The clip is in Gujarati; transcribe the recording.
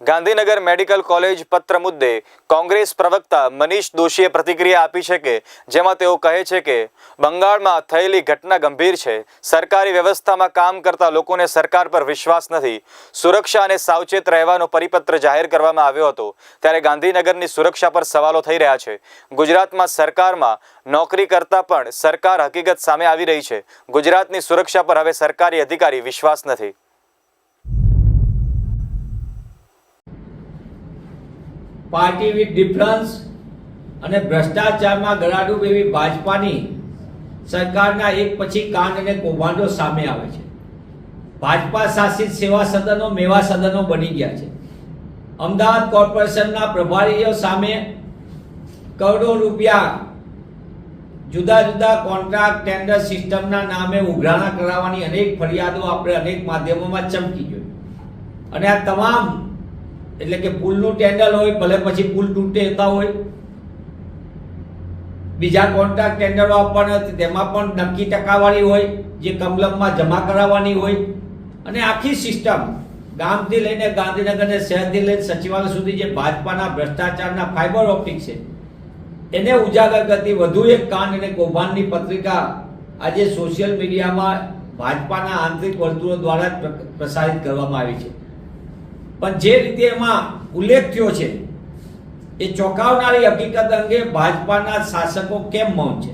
ગાંધીનગર મેડિકલ કોલેજ પત્ર મુદ્દે કોંગ્રેસ પ્રવક્તા મનીષ દોશીએ પ્રતિક્રિયા આપી છે કે, જેમાં તેઓ કહે છે કે, બંગાળમાં થયેલી ઘટના ગંભીર છે. સરકારી વ્યવસ્થામાં કામ કરતા લોકોને સરકાર પર વિશ્વાસ નથી. સુરક્ષા અને સાવચેત રહેવાનો પરિપત્ર જાહેર કરવામાં આવ્યો હતો, ત્યારે ગાંધીનગરની સુરક્ષા પર સવાલો થઈ રહ્યા છે. ગુજરાતમાં સરકારમાં નોકરી કરતા પણ સરકાર હકીકત સામે આવી રહી છે. ગુજરાતની સુરક્ષા પર હવે સરકારી અધિકારી વિશ્વાસ નથી. પાર્ટી વિથ ડિફરન્સ અને ભ્રષ્ટાચારમાં ગરાડું એવી ભાજપાની સરકારના એક પછી કાંડ અને કૌભાંડો સામે આવે છે. ભાજપા શાસિત સેવા સદનો, મેવા સદનો બની ગયા છે. અમદાવાદ કોર્પોરેશનના પ્રભારીઓ સામે કરોડો રૂપિયા જુદા જુદા કોન્ટ્રાક્ટ ટેન્ડર સિસ્ટમના નામે ઉઘરાણા કરાવવાની અનેક ફરિયાદો આપણે અનેક માધ્યમોમાં ચમકી જોઈ અને આ તમામ એટલે કે પુલનું ટેન્ડર હોય, ભલે પછી પુલ તૂટેતા હોય. બીજા કોન્ટ્રાક્ટ ટેન્ડરો આપવાના તેમાં પણ નક્કી ટકાવારી હોય, જે કમલમમાં જમા કરાવવાની હોય. અને આખી સિસ્ટમ ગામથી લઈને ગાંધીનગર ને શહેરથી લઈને સચિવાલય સુધી જે ભાજપાના ભ્રષ્ટાચારના ફાઇબર ઓપ્ટિક છે, એને ઉજાગર કરતી વધુ એક કાંડ અને કૌભાંડની પત્રિકા આજે સોશિયલ મીડિયામાં ભાજપાના આંતરિક વર્તુળો દ્વારા પ્રસારિત કરવામાં આવી છે. પણ જે રીતે એમાં ઉલ્લેખ થયો છે, એ ચોંકાવનારી હકીકત અંગે ભાજપાના શાસકો કેમ મૌન છે?